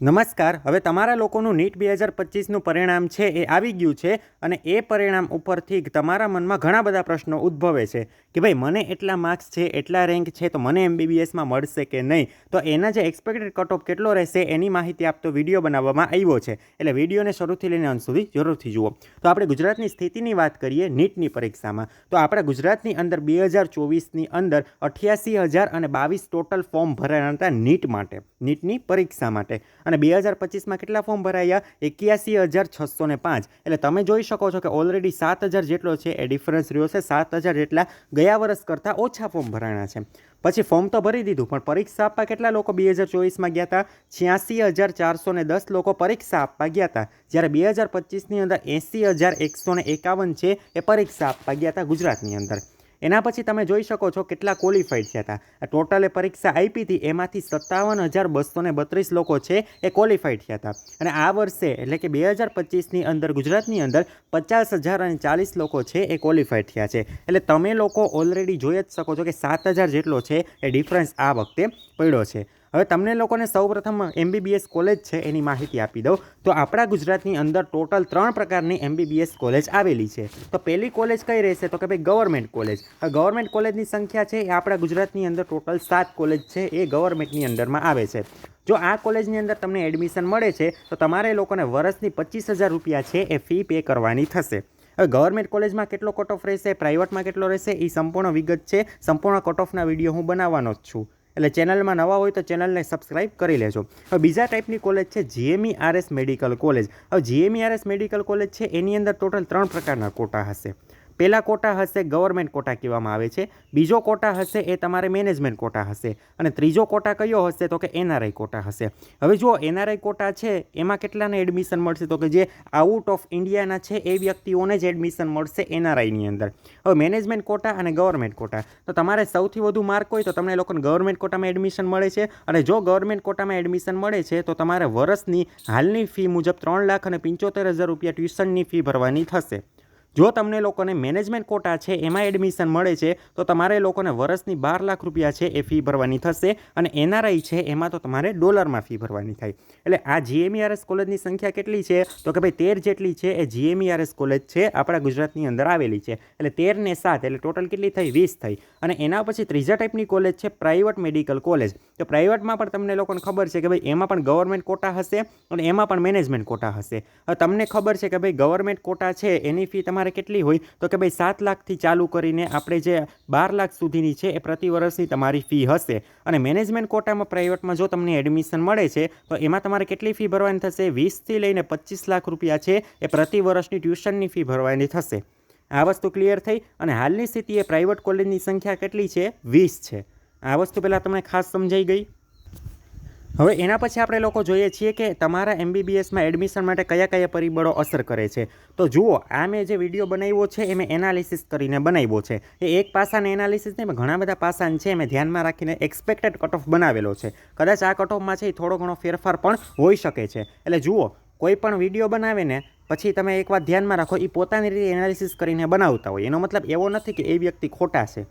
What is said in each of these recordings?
નમસ્કાર. હવે તમારા લોકોનું નીટ બે હજાર પચીસનું પરિણામ છે એ આવી ગયું છે અને એ પરિણામ ઉપરથી તમારા મનમાં ઘણા બધા પ્રશ્નો ઉદ્ભવે છે કે ભાઈ, મને એટલા માર્ક્સ છે, એટલા રેન્ક છે, તો મને એમબીબીએસમાં મળશે કે નહીં? તો એના જે એક્સપેક્ટેડ કટ ઓફ કેટલો રહેશે એની માહિતી આપતો વીડિયો બનાવવામાં આવ્યો છે. એટલે વિડીયોને શરૂથી લઈને અંત સુધી જરૂરથી જુઓ. તો આપણે ગુજરાતની સ્થિતિની વાત કરીએ નીટની પરીક્ષામાં. તો આપણા ગુજરાતની અંદર બે હજાર ચોવીસની અંદર અઠ્યાસી હજાર અને બાવીસ ટોટલ ફોર્મ ભરાયા હતા નીટ માટે, નીટની પરીક્ષા માટે. અને બે હજાર પચીસમાં કેટલા ફોર્મ ભરાયા? એક્યાસી હજાર છસો પાંચ. એટલે તમે જોઈ શકો છો કે ઓલરેડી સાત હજાર જેટલો છે, એ ડિફરન્સ રહ્યો છે. સાત હજાર જેટલા ગયા વર્ષ કરતાં ઓછા ફોર્મ ભરાણા છે. પછી ફોર્મ તો ભરી દીધું, પણ પરીક્ષા આપવા કેટલા લોકો બે હજાર ચોવીસમાં ગયા હતા છ્યાસી હજાર ચારસો ને દસ લોકો પરીક્ષા આપવા ગયા હતા જ્યારે બે હજાર પચીસની અંદર એંસી હજાર એકસો ને એકાવન છે, એ પરીક્ષા આપવા ગયા હતા ગુજરાતની અંદર. એના પછી તમે જોઈ શકો છો કેટલા ક્વોલિફાઈડ થયા હતા. ટોટલે પરીક્ષા આપી હતી. એમાંથી સત્તાવન હજાર બસો ને બત્રીસ લોકો છે એ ક્વોલિફાઈડ થયા હતા. અને આ વર્ષે એટલે કે બે હજાર પચીસની અંદર, ગુજરાતની અંદર પચાસ હજાર અને ચાલીસ લોકો છે એ ક્વોલિફાઈડ થયા છે. એટલે તમે લોકો ઓલરેડી જોઈ જ શકો છો કે સાત હજાર જેટલો છે એ ડિફરન્સ આ વખતે પડ્યો છે. હવે તમને લોકોને સૌપ્રથમ એમબીબીએસ કોલેજ છે એની માહિતી આપી દઉં. તો આપણા ગુજરાતની અંદર ટોટલ ત્રણ પ્રકારની એમબીબીએસ કોલેજ આવેલી છે. તો પહેલી કોલેજ કઈ રહેશે? તો કે ભાઈ ગવર્મેન્ટ કોલેજ હવે ગવર્મેન્ટ કોલેજની સંખ્યા છે એ આપણા ગુજરાતની અંદર ટોટલ સાત કોલેજ છે એ ગવર્મેન્ટની અંદરમાં આવે છે. જો આ કોલેજની અંદર તમને એડમિશન મળે છે, તો તમારે લોકોને વર્ષની પચીસ હજાર રૂપિયા છે એ ફી પે કરવાની થશે. હવે ગવર્મેન્ટ કોલેજમાં કેટલો કટ ઓફ રહેશે પ્રાઇવેટમાં કેટલો રહેશે? એ સંપૂર્ણ વિગત છે. સંપૂર્ણ કટ ઓફના વીડિયો હું બનાવવાનો જ છું. એટલે ચેનલમાં નવા હોય તો ચેનલને સબસ્ક્રાઇબ કરી લેજો. હવે બીજા ટાઈપની કોલેજ છે જીએમઈ આરએસ મેડિકલ કોલેજ. હવે જીએમઈ આરએસ મેડિકલ કોલેજ છે, એની અંદર ટોટલ ત્રણ પ્રકારના કોટા હશે. પહેલા કોટા હશે, ગવર્મેન્ટ કોટા કહેવામાં આવે છે. બીજો કોટા હશે, એ તમારે મેનેજમેન્ટ કોટા હશે. અને ત્રીજો કોટા કયો હશે, તો કે એનઆરઆઈ કોટા હશે. હવે જુઓ, એનઆરઆઈ કોટા છે, એમાં કેટલાને એડમિશન મળશે? તો કે જે આઉટ ઓફ ઇન્ડિયાના છે, એ વ્યક્તિઓને જ એડમિશન મળશે એનઆરઆઈની અંદર. હવે મેનેજમેન્ટ કોટા અને ગવર્મેન્ટ કોટા. તો તમારે સૌથી વધુ માર્ક હોય તો તમને લોકોને ગવર્મેન્ટ કોટામાં એડમિશન મળે છે. અને જો ગવર્મેન્ટ કોટામાં એડમિશન મળે છે, તો તમારે વર્ષની હાલની ફી મુજબ ત્રણ લાખ અને પંચોતેર હજાર રૂપિયા ટ્યુશનની ફી ભરવાની થશે. જો તમને લોકોને મેનેજમેન્ટ કોટા છે, એમાં એડમિશન મળે છે, તો તમારે લોકોને વર્ષની બાર લાખ રૂપિયા છે એ ફી ભરવાની થશે અને એનઆરઆઈ છે એમાં તો તમારે ડોલરમાં ફી ભરવાની થાય. એટલે આ જીએમઈઆરએસ કોલેજની સંખ્યા કેટલી છે? તો કે ભાઈ તેર જેટલી છે એ જીએમઈઆરએસ કોલેજ છે, આપણા ગુજરાતની અંદર આવેલી છે. એટલે તેર ને સાત, એટલે ટોટલ કેટલી થઈ? વીસ થઈ. અને એના પછી ત્રીજા ટાઈપની કોલેજ છે પ્રાઇવેટ મેડિકલ કોલેજ તો પ્રાઇવેટમાં પણ તમને લોકોને ખબર છે કે ભાઈ એમાં પણ ગવર્મેન્ટ કોટા હશે અને એમાં પણ મેનેજમેન્ટ કોટા હશે. તમને ખબર છે કે ભાઈ ગવર્મેન્ટ કોટા છે, એની ફી તમારે કેટલી હોય તો કે ભાઈ સાત લાખથી ચાલુ કરીને આપણે જે બાર લાખ સુધીની છે એ પ્રતિ વર્ષની તમારી ફી હશે. અને મેનેજમેન્ટ કોટામાં પ્રાઇવેટમાં જો તમને એડમિશન મળે છે, તો એમાં તમારે કેટલી ફી ભરવાની થશે? વીસથી લઈને પચીસ લાખ રૂપિયા છે એ પ્રતિ વર્ષની ટ્યુશનની ફી ભરવાની થશે. આ વસ્તુ ક્લિયર થઈ? અને હાલની સ્થિતિએ પ્રાઇવેટ કોલેજની સંખ્યા કેટલી છે? વીસ છે. આ વસ્તુ પહેલાં તમને ખાસ સમજાઈ ગઈ? હવે એના પછી આપણે લોકો જોઈએ છીએ કે તમારા એમબીબીએસમાં એડમિશન માટે કયા કયા પરિબળો અસર કરે છે. તો જુઓ, આ મેં જે વીડિયો બનાવ્યો છે એ મેં એનાલિસિસ કરીને બનાવ્યો છે. એ એક પાસાને એનાલિસિસ નહીં ઘણા બધા પાસાને છે મેં ધ્યાનમાં રાખીને એક્સપેક્ટેડ કટ ઓફ બનાવેલો છે. કદાચ આ કટ ઓફમાં છે એ થોડો ઘણો ફેરફાર પણ હોઈ શકે છે. એટલે જુઓ, કોઈ પણ વીડિયો બનાવે ને, પછી તમે એક વાત ધ્યાનમાં રાખો એ પોતાની રીતે એનાલિસિસ કરીને બનાવતા હોય. એનો મતલબ એવો નથી કે એ વ્યક્તિ ખોટા છે.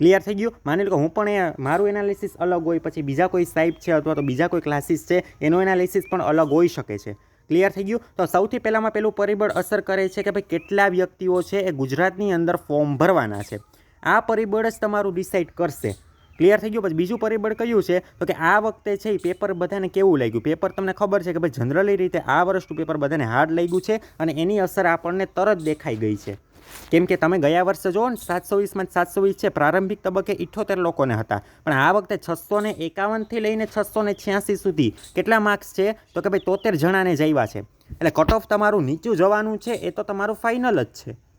ક્લિયર થઈ ગયું? માની લો કે હું પણ એ, મારું એનાલિસિસ અલગ હોય, પછી બીજા કોઈ સાહેબ છે અથવા તો બીજા કોઈ ક્લાસીસ છે, એનો એનાલિસિસ પણ અલગ હોઈ શકે છે. ક્લિયર થઈ ગયું? તો સૌથી પહેલાંમાં પેલું પરિબળ અસર કરે છે કે ભાઈ કેટલા વ્યક્તિઓ છે એ ગુજરાતની અંદર ફોર્મ ભરવાના છે. આ પરિબળ જ તમારું ડિસાઇડ કરશે. ક્લિયર થઈ ગયું? પછી બીજું પરિબળ કયું છે? તો કે આ વખતે છે એ પેપર બધાને કેવું લાગ્યું? પેપર તમને ખબર છે કે ભાઈ જનરલી રીતે આ વર્ષનું પેપર બધાને હાર્ડ લાગ્યું છે અને એની અસર આપણને તરત દેખાઈ ગઈ છે. કેમ કે તમે ગયા વર્ષે જુઓ ને, સાતસો વીસમાં સાતસો વીસ છે, પ્રારંભિક તબક્કે ઇઠ્યોતેર લોકોને હતા. પણ આ વખતે છસો ને એકાવનથી લઈને છસો ને છ્યાસી સુધી કેટલા માર્ક્સ છે? તો કે ભાઈ તોતેર જણાને જ છે. એટલે કટ ઓફ તમારું નીચું જવાનું છે, એ તો તમારું ફાઇનલ જ છે.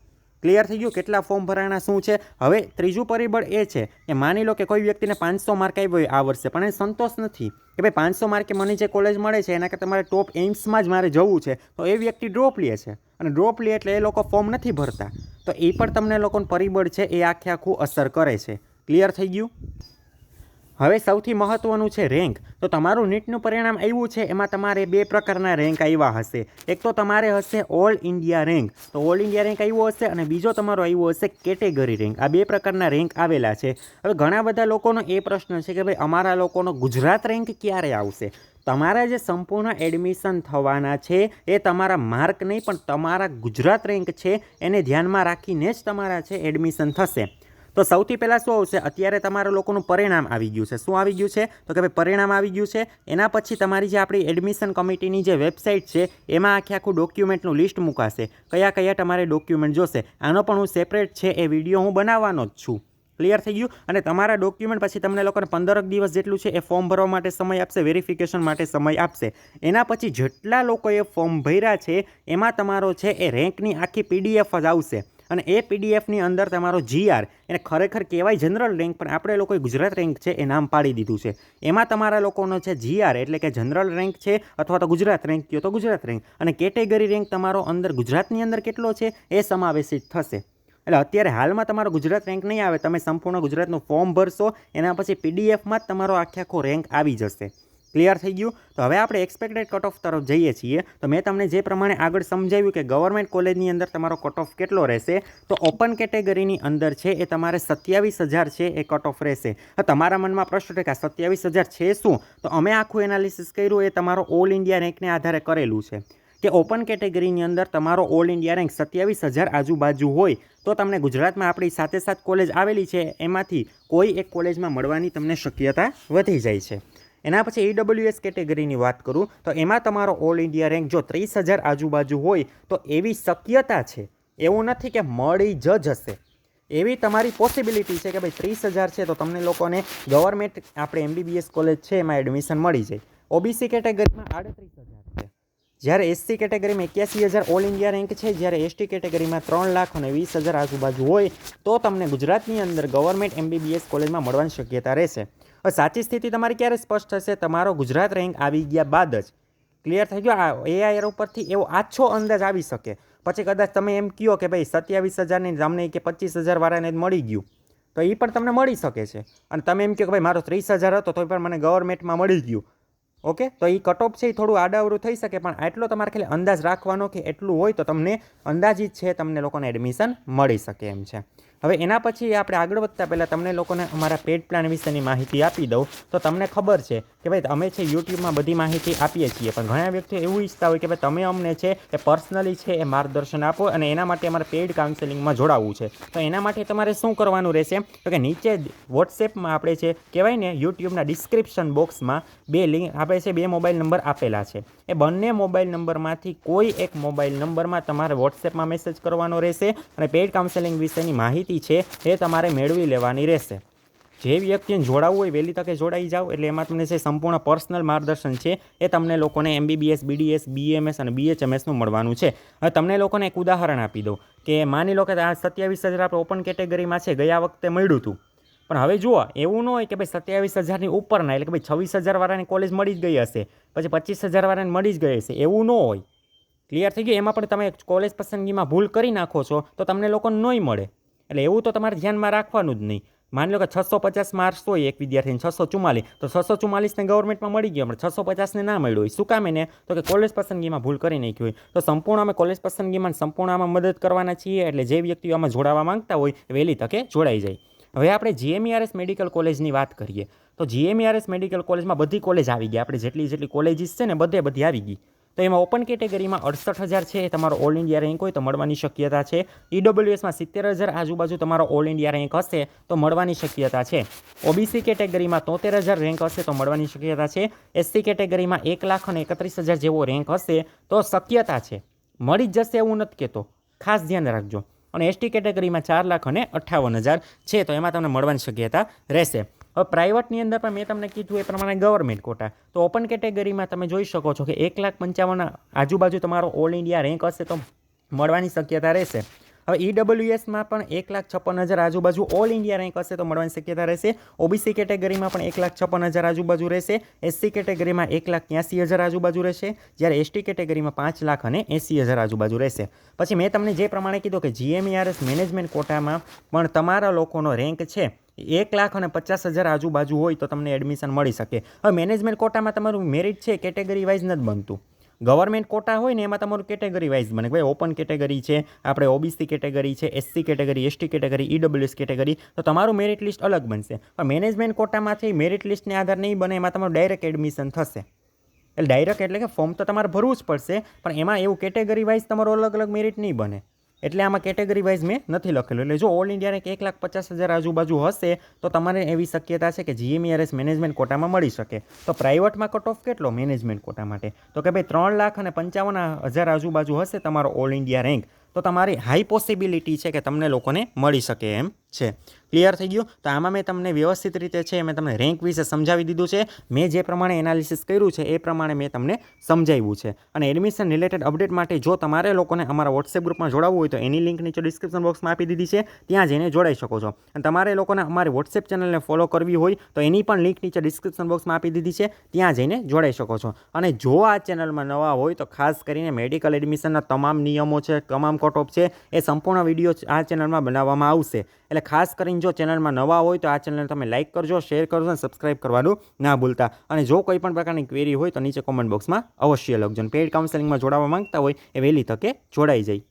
ક્લિયર થઈ ગયું કેટલા ફોર્મ ભરાણા શું છે? હવે ત્રીજું પરિબળ એ છે કે માની લો કે કોઈ વ્યક્તિને પાંચસો માર્ક આવ્યો આ વર્ષે, પણ એ સંતોષ નથી. કે ભાઈ પાંચસો માર્કે મને જે કોલેજ મળે છે, એના કે તમારે ટોપ એમ્સમાં જ મારે જવું છે, તો એ વ્યક્તિ ડ્રોપ લે છે. અને ડ્રોપ લે એટલે એ લોકો ફોર્મ નથી ભરતા. તો એ પણ તમને લોકોનું પરિબળ છે, એ આખે આખું અસર કરે છે. ક્લિયર થઈ ગયું? હવે સૌથી મહત્ત્વનું છે રેન્ક. તો તમારું નીટનું પરિણામ આવ્યું છે, એમાં તમારે બે પ્રકારના રેન્ક આવ્યા હશે. એક તો તમારે હશે ઓલ ઇન્ડિયા રેન્ક. તો ઓલ ઇન્ડિયા રેન્ક આવ્યો હશે અને બીજો તમારો આવ્યો હશે કેટેગરી રેન્ક. આ બે પ્રકારના રેન્ક આવેલા છે. હવે ઘણા બધા લોકોનો એ પ્રશ્ન છે કે ભાઈ, અમારા લોકોનો ગુજરાત રેન્ક ક્યારે આવશે? તમારા જે સંપૂર્ણ એડમિશન થવાના છે, એ તમારા માર્ક નહીં, પણ તમારા ગુજરાત રેન્ક છે, એને ધ્યાનમાં રાખીને જ તમારા છે એડમિશન થશે. તો સૌથી પહેલાં શું આવશે? અત્યારે તમારા લોકોનું પરિણામ આવી ગયું છે. શું આવી ગયું છે? તો કે ભાઈ, પરિણામ આવી ગયું છે. એના પછી તમારી જે આપણી એડમિશન કમિટીની જે વેબસાઇટ છે, એમાં આખે આખું ડોક્યુમેન્ટનું લિસ્ટ મુકાશે. કયા કયા તમારે ડોક્યુમેન્ટ જોશે? આનો પણ હું સેપરેટ છે એ વીડિયો હું બનાવવાનો જ છું. ક્લિયર થઈ ગયું? અને તમારા ડોક્યુમેન્ટ પછી તમને લોકોને પંદરક દિવસ જેટલું છે એ ફોર્મ ભરવા માટે સમય આપશે વેરિફિકેશન માટે સમય આપશે. એના પછી જેટલા લોકોએ ફોર્મ ભર્યા છે, એમાં તમારો છે એ રેન્કની આખી પીડીએફ જ આવશે. અને એ પીડીએફની અંદર તમારો જીઆર એને ખરેખર કહેવાય જનરલ રેન્ક, પણ આપણે લોકોએ ગુજરાત રેન્ક છે એ નામ પાડી દીધું છે. એમાં તમારા લોકોનો છે જીઆર એટલે કે જનરલ રેન્ક છે અથવા તો ગુજરાત રેન્ક, કયો તો ગુજરાત રેન્ક. અને કેટેગરી રેન્ક તમારો અંદર ગુજરાતની અંદર કેટલો છે એ સમાવેશિત થશે. એટલે અત્યારે હાલમાં તમારો ગુજરાત રેન્ક નહીં આવે, તમે સંપૂર્ણ ગુજરાતનું ફોર્મ ભરશો, એના પછી પીડીએફમાં જ તમારો આખે આખો રેન્ક આવી જશે. ક્લિયર થઈ ગયું. તો હવે આપણે એક્સપેક્ટેડ કટ ઓફ તરફ જઈએ છીએ. તો મેં તમને જે પ્રમાણે આગળ સમજાવ્યું કે ગવર્મેન્ટ કોલેજની અંદર તમારો કટ ઓફ કેટલો રહેશે, તો ઓપન કેટેગરીની અંદર છે એ તમારે સત્યાવીસ હજાર છે એ કટ ઓફ રહેશે તમારા મનમાં પ્રશ્ન છે કે સત્યાવીસ હજાર છે શું? તો અમે આખું એનાલિસિસ કર્યું, એ તમારો ઓલ ઇન્ડિયા રેન્કને આધારે કરેલું છે. કે ઓપન કેટેગરીની અંદર તમારો ઓલ ઇન્ડિયા રેન્ક સત્યાવીસ હજાર આજુબાજુ હોય, તો તમને ગુજરાતમાં આપણી સાથે સાથ કોલેજ આવેલી છે, એમાંથી કોઈ એક કોલેજમાં મળવાની તમને શક્યતા વધી જાય છે. એના પછી ઈડબ્લ્યુએસ કેટેગરીની વાત કરું, તો એમાં તમારો ઓલ ઇન્ડિયા રેન્ક જો ત્રીસ હજાર આજુબાજુ હોય, તો એવી શક્યતા છે. એવું નથી કે મળી જ જશે. એવી તમારી પોસિબિલિટી છે કે ભાઈ ત્રીસ હજાર છે, તો તમને લોકોને ગવર્મેન્ટ આપણે એમબીબીએસ કોલેજ છે, એમાં એડમિશન મળી જાય. ઓબીસી કેટેગરીમાં આડત્રીસ હજાર છે. જ્યારે એસસી કેટેગરીમાં એક્યાસી હજાર ઓલ ઇન્ડિયા રેન્ક છે, જ્યારે એસટી કેટેગરીમાં ત્રણ લાખ અને વીસ હજાર આજુબાજુ હોય, તો તમને ગુજરાતની અંદર ગવર્મેન્ટ એમબીબીએસ કોલેજમાં મળવાની શક્યતા રહેશે. હવે સાચી સ્થિતિ તમારી ક્યારે સ્પષ્ટ થશે? તમારો ગુજરાત રેન્ક આવી ગયા બાદ જ. ક્લિયર થઈ ગયો? આ એઆઈઆર ઉપરથી એવો આછો અંદાજ આવી શકે. પછી કદાચ તમે એમ કહો કે ભાઈ સત્યાવીસ હજારની તમને કે પચીસ હજાર વાળાને જ મળી ગયું. તો એ પણ તમને મળી શકે છે. અને તમે એમ કહો કે ભાઈ મારો ત્રીસ હજાર હતો તો પણ મને ગવર્મેન્ટમાં મળી ગયું. ઓકે? તો એ કટઓફ છે એ થોડું આડાવરું થઈ શકે, પણ આટલો તમારે ખાલી અંદાજ રાખવાનો કે એટલું હોય તો તમને અંદાજિત છે તમને લોકોને એડમિશન મળી શકે એમ છે. હવે એના પછી આપણે આગળ વધતા પહેલાં તમને લોકોને અમારા પેડ પ્લાન વિશેની માહિતી આપી દઉં. તો તમને ખબર છે કે ભાઈ અમે છે યુટ્યુબમાં બધી માહિતી આપીએ છીએ, પણ ઘણા વ્યક્તિઓ એવું ઈચ્છતા હોય કે ભાઈ તમે અમને છે એ પર્સનલી છે એ માર્ગદર્શન આપો અને એના માટે અમારે પેડ કાઉન્સેલિંગમાં જોડાવવું છે. તો એના માટે તમારે શું કરવાનું રહેશે? તો કે નીચે વોટ્સએપમાં આપણે છે, કહેવાય ને, યુટ્યુબના ડિસ્ક્રિપ્શન બોક્સમાં બે લિંક આપણે છે, બે મોબાઈલ નંબર આપેલા છે. એ બંને મોબાઈલ નંબરમાંથી કોઈ એક મોબાઈલ નંબરમાં તમારે વોટ્સએપમાં મેસેજ કરવાનો રહેશે અને પેઇડ કાઉન્સેલિંગ વિશેની માહિતી છે એ તમારે મેળવી લેવાની રહેશે. જે વ્યક્તિને જોડાવવું હોય વહેલી તકે જોડાઈ જાઓ, એટલે એમાં તમને જે સંપૂર્ણ પર્સનલ માર્ગદર્શન છે એ તમને લોકોને એમબીબીએસ, બીડીએસ, બીએમએસ અને બીએચએમએસનું મળવાનું છે. હવે તમને લોકોને એક ઉદાહરણ આપી દઉં કે માની લો કે આ સત્યાવીસ હજાર આપણે ઓપન કેટેગરીમાં છે, ગયા વખતે મળ્યું હતું. પણ હવે જુઓ, એવું ન હોય કે ભાઈ સત્યાવીસ હજારની ઉપરના, એટલે કે ભાઈ છવ્વીસ હજાર વાળાની કોલેજ મળી જ ગઈ હશે. પછી પચીસ હજાર વાળાને મળી જ ગઈ છે એવું ન હોય. ક્લિયર થઈ ગયું? એમાં પણ તમે કોલેજ પસંદગીમાં ભૂલ કરી નાખો છો, તો તમને લોકોને નહીં મળે. એટલે એવું તો તમારે ધ્યાનમાં રાખવાનું જ નહીં. માની લો કે છસો પચાસ માર્ક્સ હોય એક વિદ્યાર્થીને, છસો ચુમ્માલીસ તો છસો ચુમ્માલીસને ગવર્મેન્ટમાં મળી ગયો પણ છસો પચાસને ના મળ્યું હોય. શું કામ એને? તો કે કોલેજ પસંદગીમાં ભૂલ કરી નાખી હોય. તો સંપૂર્ણ અમે કોલેજ પસંદગીમાં સંપૂર્ણ આમાં મદદ કરવાના છીએ, એટલે જે વ્યક્તિઓ આમાં જોડાવા માંગતા હોય વહેલી તકે જોડાઈ જાય. હવે આપણે જીએમઈઆરએસ મેડિકલ કોલેજની વાત કરીએ, તો જીએમઈઆરએસ મેડિકલ કોલેજમાં બધી કોલેજ આવી ગઈ. આપણે જેટલી જેટલી કોલેજીસ છે ને, બધે બધી આવી ગઈ. તો એમાં ઓપન કેટેગરીમાં અડસઠ હજાર છે, તમારો ઓલ ઇન્ડિયા રેન્ક હોય તો મળવાની શક્યતા છે. ઈડબ્લ્યુએસમાં સિત્તેર હજાર આજુબાજુ તમારો ઓલ ઇન્ડિયા રેન્ક હશે તો મળવાની શક્યતા છે. ઓબીસી કેટેગરીમાં તોતેર હજાર રેન્ક હશે તો મળવાની શક્યતા છે. એસસી કેટેગરીમાં એક લાખ અને એકત્રીસ હજાર જેવો રેન્ક હશે તો શક્યતા છે. મળી જ જશે એવું નથી કહેતો ખાસ ધ્યાન રાખજો. અને એસટી કેટેગરીમાં ચાર લાખ અને અઠ્ઠાવન હજાર છે. તો એમાં તમને મળવાની શક્યતા રહેશે. હવે પ્રાઇવેટની અંદર પણ મેં તમને કીધું એ પ્રમાણે ગવર્મેન્ટ કોટા તો ઓપન કેટેગરીમાં તમે જોઈ શકો છો કે એક લાખ પંચાવન આજુબાજુ તમારો ઓલ ઇન્ડિયા રેન્ક હશે તો મળવાની શક્યતા રહેશે. હવે ઈડબ્લ્યુએસમાં પણ એક લાખ છપ્પન હજાર આજુબાજુ ઓલ ઇન્ડિયા રેન્ક હશે તો મળવાની શક્યતા રહેશે. ઓબીસી કેટેગરીમાં પણ એક લાખ છપ્પન હજાર આજુબાજુ રહેશે. એસસી કેટેગરીમાં એક લાખ ત્યાંસી હજાર આજુબાજુ રહેશે. જ્યારે એસટી કેટેગરીમાં પાંચ લાખ અને એંસી હજાર આજુબાજુ રહેશે. પછી મેં તમને જે પ્રમાણે કીધું કે જીએમઈઆરએસ મેનેજમેન્ટ કોટામાં પણ તમારા લોકોનો રેન્ક છે, એક લાખ અને પચાસ હજાર આજુબાજુ હોય તો તમને એડમિશન મળી શકે. હવે મેનેજમેન્ટ કોટામાં તમારું મેરિટ છે કેટેગરી વાઇઝ નથી બનતું. ગવર્મેન્ટ કોટા હોય ને એમાં તમારું કેટેગરી વાઇઝ બને. ભાઈ ઓપન કેટેગરી છે, આપણે ઓબીસી કેટેગરી છે SC category ST category EWS category, તો તમારું મેરિટ લિસ્ટ અલગ બનશે. પણ મેનેજમેન્ટ કોટામાંથી મેરિટ લિસ્ટને આધાર નહીં બને, એમાં તમારું ડાયરેક્ટ એડમિશન થશે. એટલે ડાયરેક્ટ એટલે કે ફોર્મ તો તમારે ભરવું જ પડશે, પણ એમાં એવું કેટેગરી વાઇઝ તમારું અલગ અલગ મેરિટ નહીં બને. એટલે આમાં કેટેગરી વાઇઝ મેં નથી લખેલું. એટલે જો ઓલ ઇન્ડિયા એક લાખ પચાસ હજાર આજુબાજુ હશે, તો તમારે એવી શક્યતા છે કે જીએમઈઆરએસ મેનેજમેન્ટ કોટામાં મળી શકે. તો પ્રાઇવેટમાં કટ ઓફ કેટલો મેનેજમેન્ટ કોટા માટે? તો કે ભાઈ ત્રણ લાખ અને પંચાવન હજાર આજુબાજુ હશે તમારો ઓલ ઇન્ડિયા રેન્ક તો તમારી હાઈ પોસિબિલિટી છે કે તમને લોકોને મળી શકે એમ. છે. ક્લિયર થઈ ગયું? તો આમાં મેં તમને વ્યવસ્થિત રીતે છે, મેં તમને રેન્ક વિશે સમજાવી દીધું છે. મેં જે પ્રમાણે એનાલિસિસ કર્યું છે, એ પ્રમાણે મેં તમને સમજાવ્યું છે. અને એડમિશન રિલેટેડ અપડેટ માટે જો તમારે લોકોને અમારા વોટ્સએપ ગ્રુપમાં જોડાવવું હોય તો એની લિંક નીચે ડિસ્ક્રિપ્શન બોક્સમાં આપી દીધી છે. ત્યાં જઈને જોડાઈ શકો છો. અને તમારે લોકોને અમારી વોટ્સએપ ચેનલને ફોલો કરવી હોય તો એની પણ લિંક નીચે ડિસ્ક્રિપ્શન બોક્સમાં આપી દીધી છે. ત્યાં જઈને જોડાઈ શકો છો. અને જો આ ચેનલમાં નવા હોય તો ખાસ કરીને મેડિકલ એડમિશનના તમામ નિયમો છે, તમામ કટ છે, એ સંપૂર્ણ વીડિયો આ ચેનલમાં બનાવવામાં આવશે. એટલે ખાસ કરીને જો ચેનલમાં નવા હોય તો આ ચેનલ તમે લાઇક કરજો, શેર કરજો અને સબસ્ક્રાઇબ કરવાનું ના ભૂલતા. અને જો કોઈ પણ પ્રકારની ક્વેરી હોય તો નીચે કોમેન્ટ બોક્સમાં અવશ્ય લખજો અને પેઇડ કાઉન્સેલિંગમાં જોડાવા માંગતા હોય એ વહેલી તકે જોડાઈ જાય.